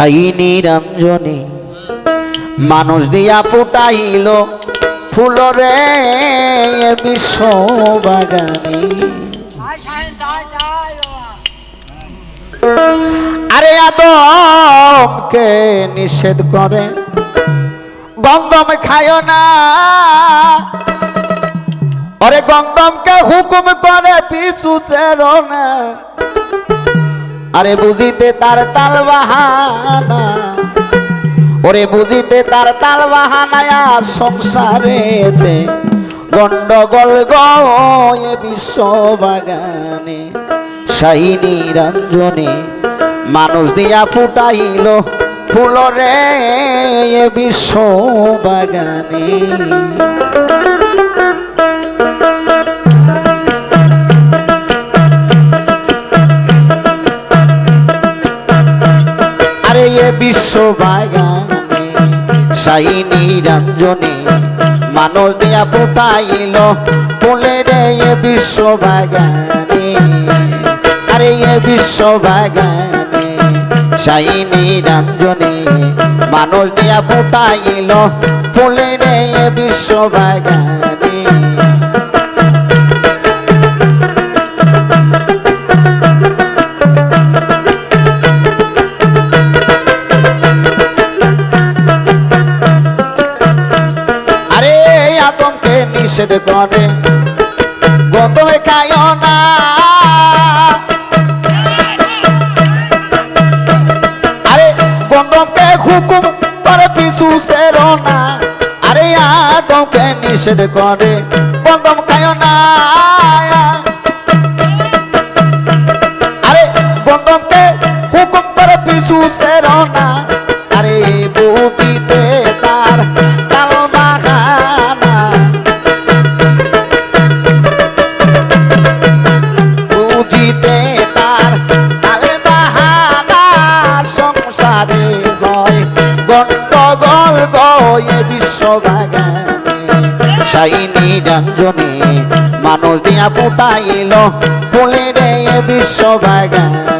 সাই নিরঞ্জনে মানুষ দিয়া ফুটাইল ফুল রে বিশ্ব বাগানে আরে আদমকে নিষেধ করে? গন্ধম খায় না। ওরে গন্ধমকে হুকুম করে, পিছু চেরো না। আরে বুঝিতে তার তাল বাহানা। ওরে বুঝিতে তার তাল বাহানায়া সংসারেতে গন্ডগোল গয়ে বিশ্ব বাগানে মানুষ দিয়া ফুটাইল ফুল রে বিশ্ব বাগানে বাগানে সাই নিরঞ্জনে মানুষ দিয়া ফুটাইল ফুলে রে এ বিশ্ব বাগানে আরে এ বিশ্ব বাগানে সাই নিরঞ্জনে মানুষ দিয়া ফুটাইল ফুলে রে এ বিশ্ব বাগানে করে গন্ধমে খায় না। আরে গন্ধমকে হুকুম করে পিছু সেরো না। আরে আদমকে নিষেধ করে গন্ধম খায় না। সাই নিরঞ্জনে মানুষ দিয়া ফুটাইল ফুলে রে বিশ্ব বাগানে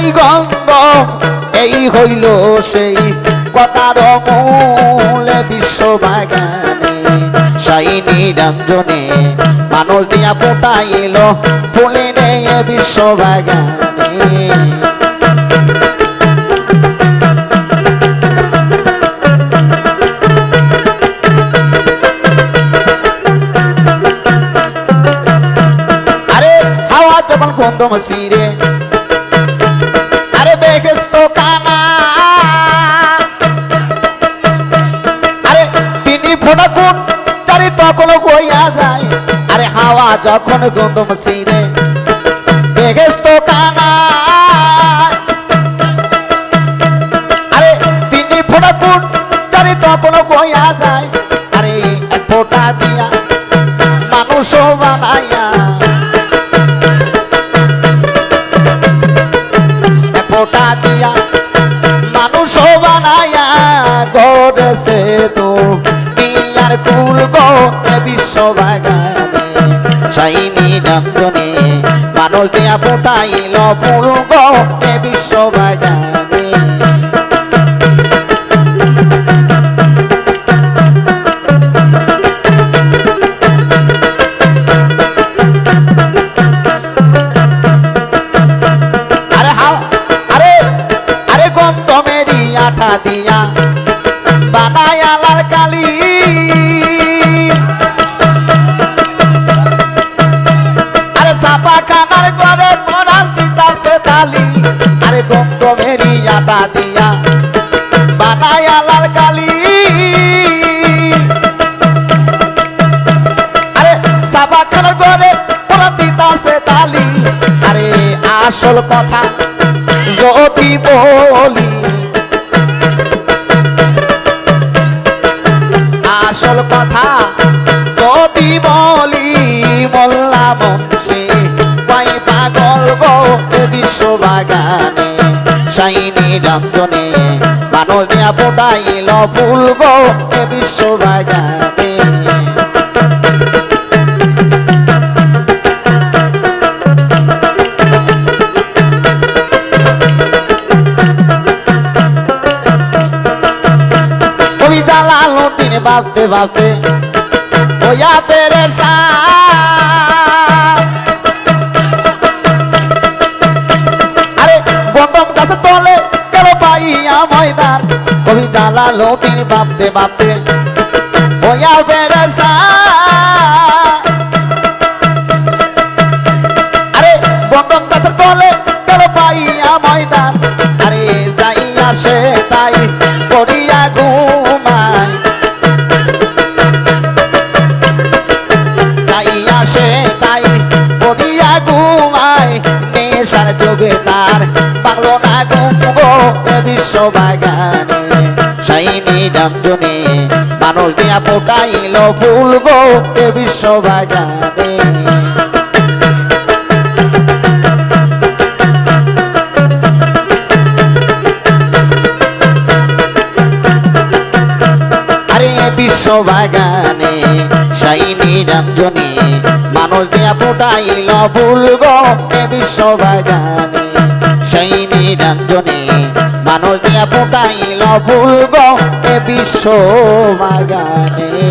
সেই গন্ধ এই হইল সেই কথার মূলে বিশ্ব বাগানে সাই নিরঞ্জনে মানুষ দিয়া ফুটাইল, ফুলে রে বিশ্ব বাগানে আরে হাওয়া যেমন গন্ধ আরে তিনি ফোটা যায়। আরে হাওয়া যখন গন্ধ মসিরে গো বিশ্ব বাগানে সাইনি নন্দনে মানুষ দিয়া ফুটাইল গো বিশ্ব বাগানে আরে চাপা খানার ঘরে কোরআন দিতাছে তালি আরে গঙ্গমেরি আটা দিয়া বানায়া লাল কালি। আরে চাপা খানার ঘরে কোরআন দিতাছে তালি আরে আসল কথা যদি বলি, আসল কথা যদি বলি, মোল্লা পাগল গো রঞ্জনে মানুষ দিয়া ফোটাইল ফুল এ উদ্দিন ভাবতে ভাবতে ওয়া পেরেশা আরে পাইয়া ময়দান কবি ভাবতে ভাবতে ওয়া পেরেশা আরে তলে পাইয়া আরে, যাইয়া সে তাই করিয়া ঘুমায়। যাইয়া সে তাই করিয়া ঘুমায়। নেশার যোগে তার বাংলো না বিশ্ব বাগানে সাইনি রঞ্জনে মানুষ দিয়া পোটাইল ফুল গো বিশ্ব বাগানে বিশ্ব বাগানে সাইনি রঞ্জনে মানুষ দিয়া ফুটাইল ফুল বিশ্ব বাগানে সাইনি রঞ্জনে মানুষ দিয়া ফুটাইল ফুল গে বিশ্ব বাগানে।